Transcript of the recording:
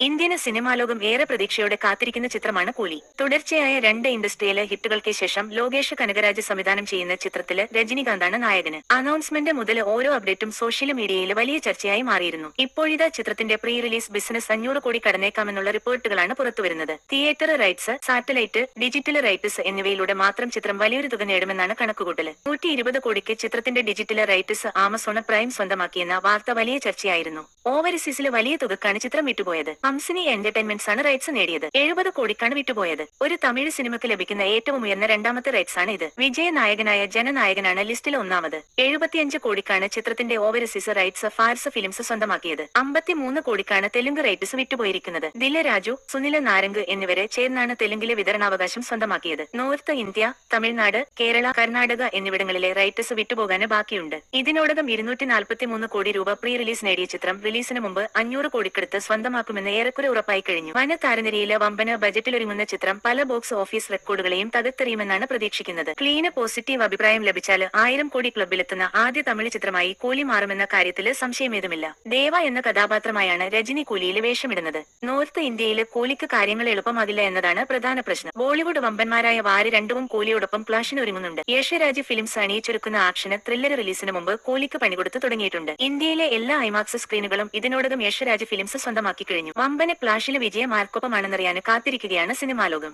Indian സിനിമാലോകം ഏറെ പ്രതീക്ഷയോടെ കാത്തിരിക്കുന്ന ചിത്രമാണ് കൂലി. തുടർച്ചയായ രണ്ട് ഇൻഡസ്ട്രിയിലെ ഹിറ്റുകൾക്ക് ശേഷം ലോകേഷ് കനകരാജ് സംവിധാനം ചെയ്യുന്ന ചിത്രത്തിൽ രജനികാന്താണ് നായകന്. അനൗൺസ്മെന്റ് മുതൽ ഓരോ അപ്ഡേറ്റും സോഷ്യൽ മീഡിയയിൽ വലിയ ചർച്ചയായി മാറിയിരുന്നു. ഇപ്പോഴിതാ ചിത്രത്തിന്റെ പ്രീ റിലീസ് ബിസിനസ് അഞ്ഞൂറ് കോടി കടന്നേക്കാമെന്നുള്ള റിപ്പോർട്ടുകളാണ് പുറത്തുവരുന്നത്. Theatre rights satellite digital rights എന്നിവയിലൂടെ മാത്രം ചിത്രം വലിയൊരു തുക നേടുമെന്നാണ് കണക്കുകൂട്ടൽ നൂറ്റി ഇരുപത് കോടിക്ക് ചിത്രത്തിന്റെ ഡിജിറ്റൽ റൈറ്റ്സ് ആമസോൺ പ്രൈം സ്വന്തമാക്കിയെന്ന വാർത്ത വലിയ ചർച്ചയായിരുന്നു. ഓവർസീസിൽ വലിയ തുകക്കാണ് ചിത്രം വിറ്റുപോയത്. ഹംസിനി എന്റർടൈൻമെന്റ്സ് ആണ് റൈറ്റ്സ് നേടിയത്. എഴുപത് കോടിക്കാണ് വിറ്റുപോയത്. ഒരു തമിഴ് സിനിമയ്ക്ക് ലഭിക്കുന്ന ഏറ്റവും ഉയർന്ന രണ്ടാമത്തെ റൈറ്റ്സ് ആണ് ഇത്. വിജയ നായകനായ ജനനായകനാണ് ലിസ്റ്റിൽ ഒന്നാമത്. എഴുപത്തിയഞ്ച് കോടിക്കാണ് ചിത്രത്തിന്റെ ഓവർസീസ് റൈറ്റ്സ് ഫാർസ് ഫിലിംസ് സ്വന്തമാക്കിയത്. അമ്പത്തിമൂന്ന് കോടിക്കാണ് തെലുങ്ക് റൈറ്റ്സ് വിട്ടുപോയിരിക്കുന്നത് ദില രാജു സുനില നാരംഗ് എന്നിവരെ ചേർന്നാണ് തെലുങ്കിലെ വിതരണാവകാശം സ്വന്തമാക്കിയത്. നോർത്ത് ഇന്ത്യ തമിഴ്നാട് കേരള കർണാടക എന്നിവിടങ്ങളിലെ റൈറ്റ്സ് വിട്ടുപോകാന് ബാക്കിയുണ്ട്. ഇതിനോടകം ഇരുന്നൂറ്റി നാൽപ്പത്തിമൂന്ന് കോടി രൂപ പ്രീ റിലീസ് നേടിയ ചിത്രം റിലീസിന് മുമ്പ് അഞ്ഞൂറ് കോടിക്കടുത്ത് സ്വന്തമാക്കുമെന്ന് ഏറെക്കുറെ ഉറപ്പായി കഴിഞ്ഞു. വന താരനിരയിലെ വമ്പന ബജറ്റിലൊരുങ്ങുന്ന ചിത്രം പല ബോക്സ് ഓഫീസ് റെക്കോർഡുകളെയും തകർത്തെറിയുമെന്നാണ് പ്രതീക്ഷിക്കുന്നത്. ക്ലീന് പോസിറ്റീവ് അഭിപ്രായം ലഭിച്ചാൽ ആയിരം കോടി ക്ലബിലെത്തുന്ന ആദ്യ തമിഴ് ചിത്രമായി കൂലി മാറുമെന്ന കാര്യത്തിൽ സംശയമേതുമില്ല. ദേവ എന്ന കഥാപാത്രമായാണ് രജനി കൂലിയിൽ വേഷമിടുന്നത്. നോർത്ത് ഇന്ത്യയിൽ കൂലിക്ക് കാര്യങ്ങൾ എളുപ്പമാകില്ല എന്നതാണ് പ്രധാന പ്രശ്നം. ബോളിവുഡ് വമ്പന്മാരായ വാരി രണ്ടും കൂലിയോടൊപ്പം ക്ലാഷിന് ഒരുങ്ങുന്നുണ്ട്. ഏഷ്യരാജ് ഫിലിംസ് അണിയിച്ചൊരുക്കുന്ന ആക്ഷന് ത്രില്ലർ റിലീസിന് മുമ്പ് കൂലിക്ക് പണികൊടുത്ത് തുടങ്ങിയിട്ടുണ്ട്. ഇന്ത്യയിലെ എല്ലാ ഐമാക്സ് സ്ക്രീനുകളും ഇതിനോടകം യശരാജ് ഫിലിംസ് സ്വന്തമാക്കി കഴിഞ്ഞു. വമ്പന് പ്ലാഷിലെ വിജയം ആർക്കൊപ്പമാണെന്നറിയാൻ കാത്തിരിക്കുകയാണ് സിനിമാലോകം.